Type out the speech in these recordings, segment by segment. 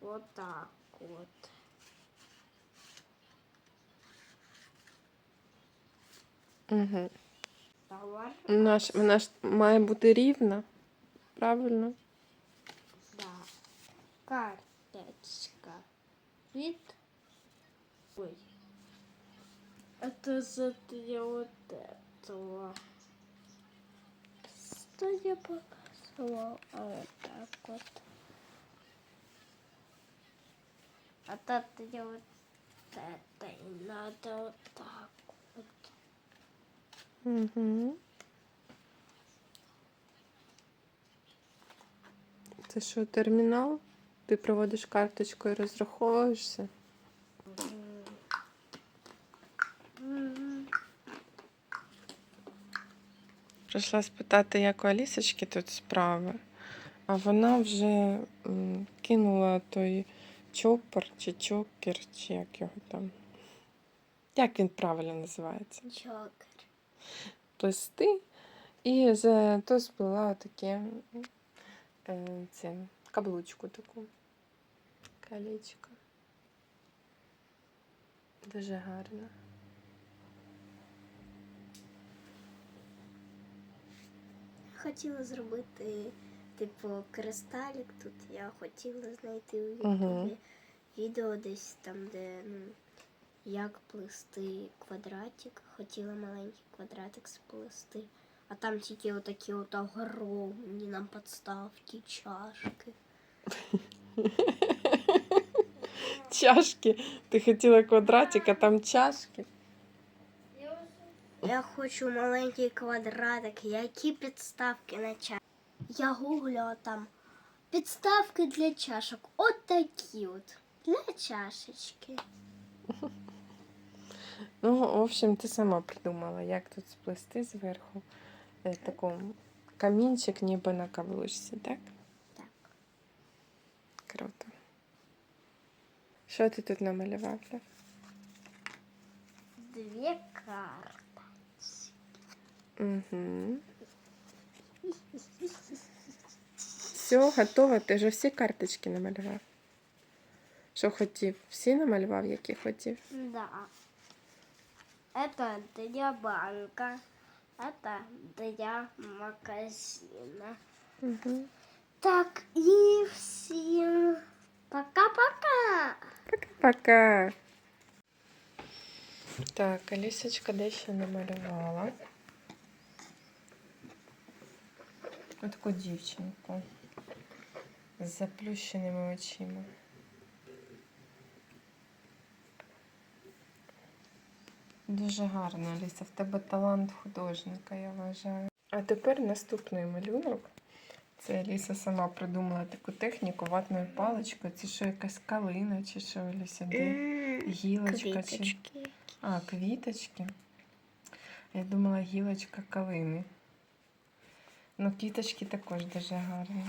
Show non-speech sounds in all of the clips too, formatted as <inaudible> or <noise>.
вот так вот. Угу. Товар. Вона ж, вона ж має бути рівна. Правильно? Да. Карточка. Вид. Ой. Это за для вот этого. Что я показывал? А вот так вот. А для вот это и надо вот так вот. Угу. Це що, термінал? Ти проводиш карточку і розраховуєшся? Прийшла спитати, як у Алісочки тут справи, а вона вже кинула той чопер чи чокер, чи як його там. Як він правильно називається? Чокер. Плести. І за то сплела таке е, це, каблучку таку. Колечко. Дуже гарно. Хотіла зробити, типу, кристалік тут. Я хотіла знайти у. Ютубі відео десь там, де ну, як плести квадратик. Хотіла маленький квадратик сплести. А там тільки отакі от огромні нам подставки, чашки. <laughs> Чашки. Ти хотіла квадратик, а там чашки. Я хочу маленький квадратик. Які підставки на чашки? Я гуглила там підставки для чашок. От такі от. Для чашечки. <laughs> Ну, в общем, ти сама придумала, як тут сплести зверху е, таку камінчик ніби на каблучці, так? Так. Круто. Що ти тут намалював? Лев? Дві карти. Угу. Все, готово. Ти вже всі карточки намалював. Що хотів? Всі намалював, які хотів? Да. Это для банка. Это для магазина. Угу. Так, и всем пока-пока. Пока-пока. Так, Алісочка дещо намалювала. Таку дівчинку з заплющеними очима. Дуже гарно, Аліса. В тебе талант художника, я вважаю. А тепер наступний малюнок. Це Аліса сама придумала таку техніку ватною паличкою. Це що якась калина, чи що Аліса? Де? Гілочка чи. Квіточки. А, квіточки. Я думала, гілочка калини. Ну, квіточки також дуже гарні.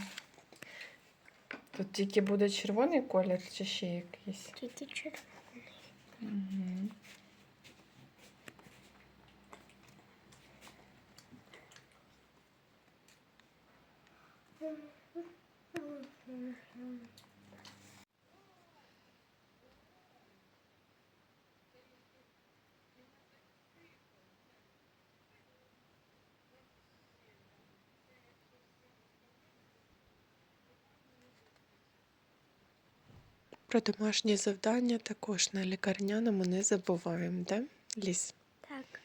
Тут тільки буде червоний колір чи ще якийсь. Квіточок. Угу. Про домашні завдання також на лікарняному не забуваємо, де Ліс. Так.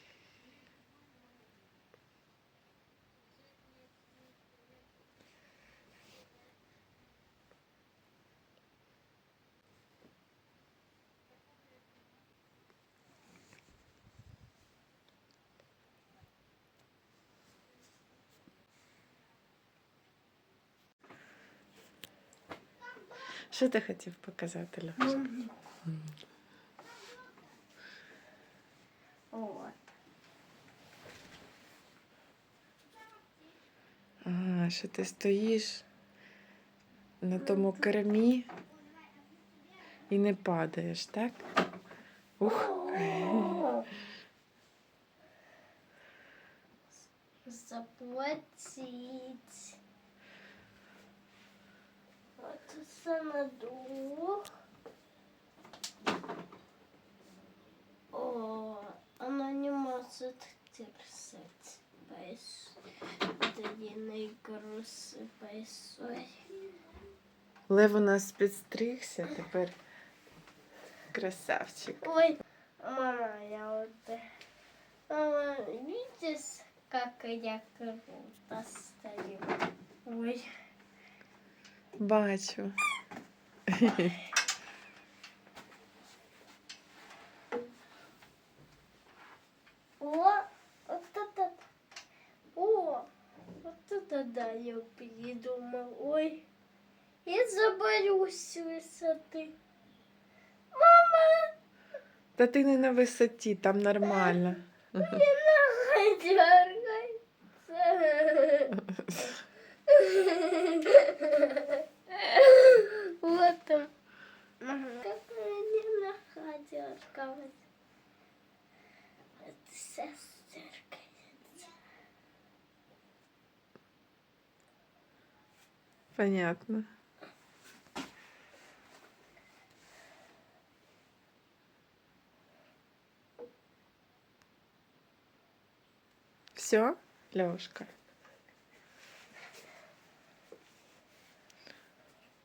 Що ти хотів показати, Льоша? Вот. А, що ти стоїш на тому кермі і не падаєш, так? Ух. Заплатить. Двох. О, оно не может грусипайсой. Лев у нас підстригся, тепер красавчик. Ой, мама, я вот... Мама, видишь, как я круто стою? Ой. Бачу. О, вот это, о, вот это да, я придумал. Ой, я заболюсь с высоты. Мама, Та ти не на висоті, там нормально. нога дергается. <laughs> Вот там. Как мне нога дергалась. Это сейчас дергается. Понятно. Все, Лёшка?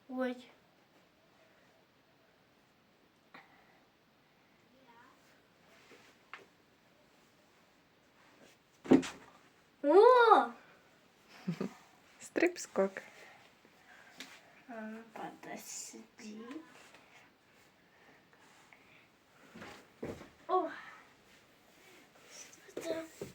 Ой. О! <laughs> Стрип-скок. А, ну, Подожди. О! Что это?